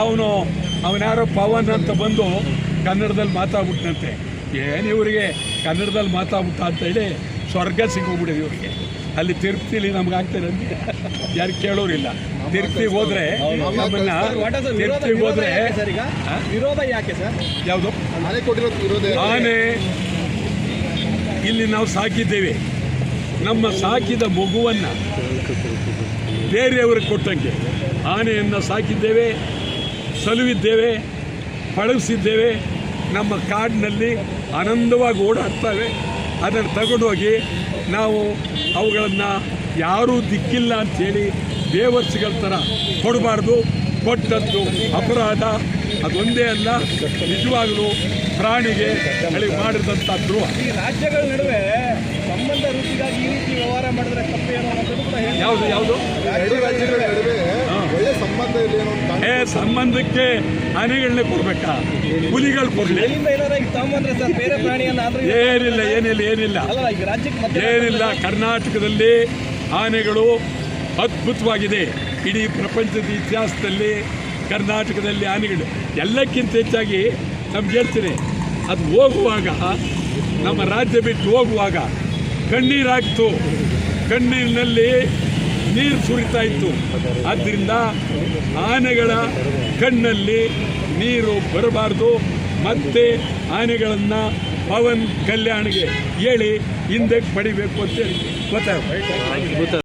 ಅವನು ಅವನ್ಯಾರೋ ಪವನ್ ಅಂತ ಬಂದು ಕನ್ನಡದಲ್ಲಿ ಮಾತಾಡ್ಬಿಟ್ನಂತೆ. ಏನು ಇವರಿಗೆ? ಕನ್ನಡದಲ್ಲಿ ಮಾತಾಡ್ಬಿಟ್ಟ ಅಂತ ಹೇಳಿ ಸ್ವರ್ಗ ಸಿಗೋಗ್ಬಿಡಿದೆ ಇವರಿಗೆ. ಅಲ್ಲಿ ತಿರುಪ್ತಿಲಿ ನಮ್ಗೆ ಆಗ್ತಾರೆ ಯಾರು ಕೇಳೋರಿಲ್ಲ. ತಿರುಪ್ತಿಗೆ ಹೋದ್ರೆ ನಮ್ಮನ್ನ ತಿರುಪ್ತಿಗೆ ಹೋದ್ರೆ ವಿರೋಧ ಯಾಕೆ ಸರ್? ಯಾವುದು? ಆನೆ ಇಲ್ಲಿ ನಾವು ಸಾಕಿದ್ದೇವೆ. ನಮ್ಮ ಸಾಕಿದ ಮಗುವನ್ನು ಬೇರೆಯವ್ರಿಗೆ ಕೊಟ್ಟಂಗೆ. ಆನೆಯನ್ನು ಸಾಕಿದ್ದೇವೆ. ಸಲುವಿದ್ದೇವೆ ಪಳಗಿಸಿದ್ದೇವೆ. ನಮ್ಮ ಕಾಡಿನಲ್ಲಿ ಆನಂದವಾಗಿ ಓಡಾಡ್ತವೆ. ಅದನ್ನು ತಗೊಂಡೋಗಿ ನಾವು ಅವುಗಳನ್ನು ಯಾರೂ ದಿಕ್ಕಿಲ್ಲ ಅಂಥೇಳಿ ಬೇವರ್ಸಿಗಳ ಥರ ಕೊಡಬಾರ್ದು. ಕೊಟ್ಟದ್ದು ಅಪರಾಧ. ಅದೊಂದೇ ಅಲ್ಲ ನಿಜವಾಗಲೂ ಪ್ರಾಣಿಗೆ ಹೇಳಿ ಮಾಡಿದಂಥ ದ್ರೋಹ. ಈ ರಾಜ್ಯಗಳ ನಡುವೆ ಸಂಬಂಧ ವೃತ್ತಿಗಾಗಿ ಈ ರೀತಿ ವ್ಯವಹಾರ ಮಾಡಿದ್ರೆ ತಪ್ಪೇನೋ ಅನ್ನೋದು ಕೂಡ ಯಾವುದು ಯಾವುದು? ಎರಡು ರಾಜ್ಯಗಳ ನಡುವೆ ಒಳ್ಳೆ ಸಂಬಂಧ ಇದೆ ಒಂದು ಏ, ಸಂಬಂಧಕ್ಕೆ ಆನೆಗಳನ್ನೇ ಕೊಡ್ಬೇಕಾ? ಹುಲಿಗಳು ಕೊಡ್ಲಿ. ಏನಿಲ್ಲ ಏನಿಲ್ಲ ಏನಿಲ್ಲ. ಏನಿಲ್ಲ, ಕರ್ನಾಟಕದಲ್ಲಿ ಆನೆಗಳು ಅದ್ಭುತವಾಗಿದೆ. ಇಡೀ ಪ್ರಪಂಚದ ಇತಿಹಾಸದಲ್ಲಿ ಕರ್ನಾಟಕದಲ್ಲಿ ಆನೆಗಳು. ಎಲ್ಲಕ್ಕಿಂತ ಹೆಚ್ಚಾಗಿ ನಮ್ಗೆ ಹೇಳ್ತೀನಿ, ಅದು ಹೋಗುವಾಗ, ನಮ್ಮ ರಾಜ್ಯ ಬಿಟ್ಟು ಹೋಗುವಾಗ ಕಣ್ಣೀರಾಗ್ತು. ಕಣ್ಣೀರಿನಲ್ಲಿ ನೀರು ಸುರಿತಾ ಇತ್ತು. ಆದ್ದರಿಂದ ಆನೆಗಳ ಕಣ್ಣಲ್ಲಿ ನೀರು ಬರಬಾರ್ದು. ಮತ್ತೆ ಆನೆಗಳನ್ನು ಪವನ್ ಕಲ್ಯಾಣ್ಗೆ ಹೇಳಿ ಹಿಂದೆ ಪಡಿಬೇಕು ಅಂತೇಳಿ ಗೊತ್ತಾಗ